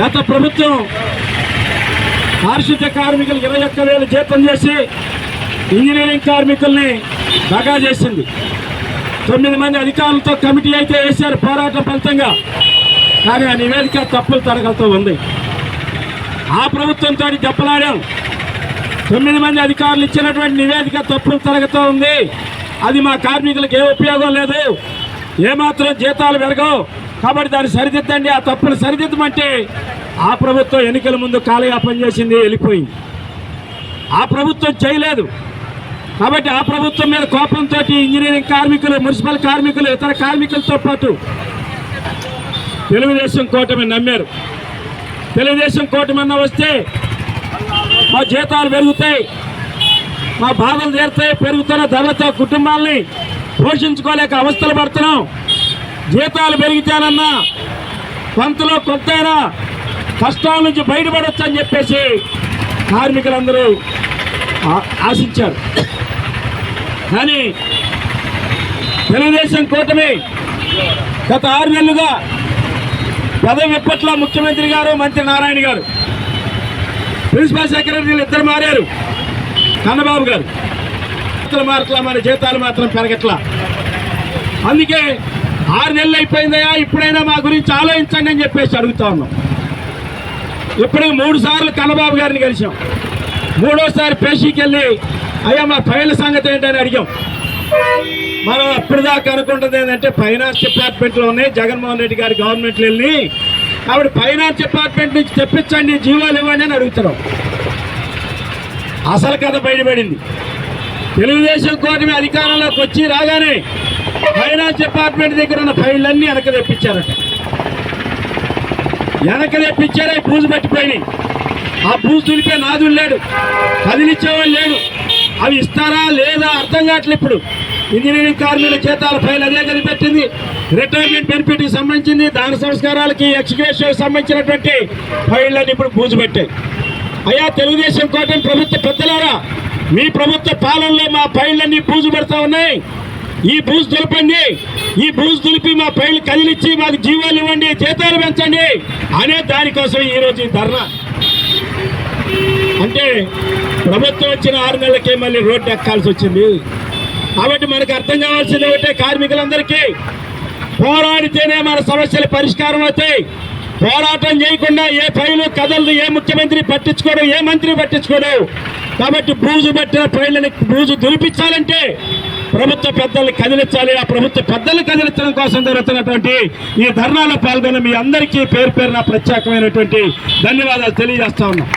గత ప్రభుత్వం పారిశుద్ధ్య కార్మికులు ఇరవై ఒక్క వేలు జీతం చేసి ఇంజనీరింగ్ కార్మికుల్ని దగా చేసింది. తొమ్మిది మంది అధికారులతో కమిటీ అయితే వేశారు పోరాటం ఫలితంగా. కానీ ఆ నివేదిక తప్పులు తరగలతో ఉంది. ఆ ప్రభుత్వంతో దెబ్బలాడాం తొమ్మిది మంది అధికారులు ఇచ్చినటువంటి నివేదిక తప్పులు తరగతో ఉంది. అది మా కార్మికులకు ఏ ఉపయోగం లేదు. ఏమాత్రం జీతాలు పెరగవు. కాబట్టి దాన్ని సరిదిద్దండి. ఆ తప్పులు సరిదిద్దమంటే ఆ ప్రభుత్వం ఎన్నికల ముందు కాలయాపన చేసింది వెళ్ళిపోయింది. ఆ ప్రభుత్వం చేయలేదు. కాబట్టి ఆ ప్రభుత్వం మీద కోపంతో ఇంజనీరింగ్ కార్మికులు మున్సిపల్ కార్మికులు ఇతర కార్మికులతో పాటు తెలుగుదేశం కూటమి నమ్మారు. తెలుగుదేశం కూటమి అన్న వస్తే మా జీతాలు పెరుగుతాయి మా బాధలు తీరుతాయి పెరుగుతున్న ధరలతో కుటుంబాల్ని పోషించుకోలేక అవస్థలు పడుతున్నాం. జీతాలు పెరిగితేనన్నా కొంతలో కొంతైనా కష్టాల నుంచి బయటపడొచ్చు అని చెప్పేసి కార్మికులందరూ ఆ- ఆశించారు. కానీ తెలుగుదేశం కూటమి గత ఆరు నెలలుగా పదవి ఇప్పట్లో ముఖ్యమంత్రి గారు మంత్రి నారాయణ గారు ప్రిన్సిపల్ సెక్రటరీలు ఇద్దరు మారారు కన్నబాబు గారు. జీతాలు మారట్లా మన జీతాలు మాత్రం పెరగట్లా. అందుకే ఆరు నెలలు అయిపోయిందయా ఇప్పుడైనా మా గురించి ఆలోచించండి అని చెప్పేసి అడుగుతా ఉన్నాం. ఇప్పటికి మూడు సార్లు కన్నబాబు గారిని కలిసాం మూడోసారి పేషీకి వెళ్ళి అయ్యా మా ఫైల్ సంగతి ఏంటని అడిగాం. మనం అప్పటిదాకా అనుకుంటుంది ఏంటంటే ఫైనాన్స్ డిపార్ట్మెంట్లో ఉన్నాయి జగన్మోహన్ రెడ్డి గారి గవర్నమెంట్లు వెళ్ళి కాబట్టి ఫైనాన్స్ డిపార్ట్మెంట్ నుంచి తెప్పించండి జీవాలు ఇవ్వండి అని అడుగుతున్నాం. అసలు కథ బయటపడింది. తెలుగుదేశం కూటమి అధికారంలోకి వచ్చి రాగానే ఫైనాన్స్ డిపార్ట్మెంట్ దగ్గర ఉన్న ఫైళ్ళన్నీ వెనక తెప్పించారట. వెనక తెప్పించారే బూజు పట్టిపోయినాయి. ఆ బూజు తులిపే నాదులు లేడు. కదిలిచ్చేవాళ్ళు లేడు. అవి ఇస్తారా లేదా అర్థం కావట్లేదు ఇప్పుడు. ఇంజనీరింగ్ కార్మికుల జీతాల ఫైల్ అదే కనిపెట్టింది. రిటైర్మెంట్ బెనిఫిట్కి సంబంధించింది దాన సంస్కారాలకి ఎక్స్గ్రేషన్ సంబంధించినటువంటి ఫైళ్ళని ఇప్పుడు బూజు పెట్టాయి. అయ్యా తెలుగుదేశం కోటం ప్రభుత్వ పెద్దలారా మీ ప్రభుత్వ పాలనలో మా ఫైళ్ళన్నీ బూజు పెడతా ఉన్నాయి. ఈ బూజు దులపండి. ఈ బూజు దులిపి మా పైలు కదిలిచ్చి మాకు జీవాలు ఇవ్వండి జీతాలు పెంచండి అనే దానికోసం ఈరోజు ఈ ధర్నా. అంటే ప్రభుత్వం వచ్చిన ఆరు నెలలకే మళ్ళీ రోడ్డు ఎక్కాల్సి వచ్చింది. కాబట్టి మనకు అర్థం కావాల్సింది ఒకటే కార్మికులందరికీ. పోరాడితేనే మన సమస్యలు పరిష్కారం అవుతాయి. పోరాటం చేయకుండా ఏ ఫైలు కదలదు ఏ ముఖ్యమంత్రి పట్టించుకోడు ఏ మంత్రి పట్టించుకోడు. కాబట్టి బూజు పట్టిన ఫైళ్ళని బూజు దులిపించాలంటే ప్రభుత్వ పెద్దల్ని కదిలించాలి. ఆ ప్రభుత్వ పెద్దల్ని కదిలించడం కోసం జరుగుతున్నటువంటి ఈ ధర్నాలో పాల్గొన్న మీ అందరికీ పేరు పేరున ప్రత్యేకమైనటువంటి ధన్యవాదాలు తెలియజేస్తా ఉన్నాం.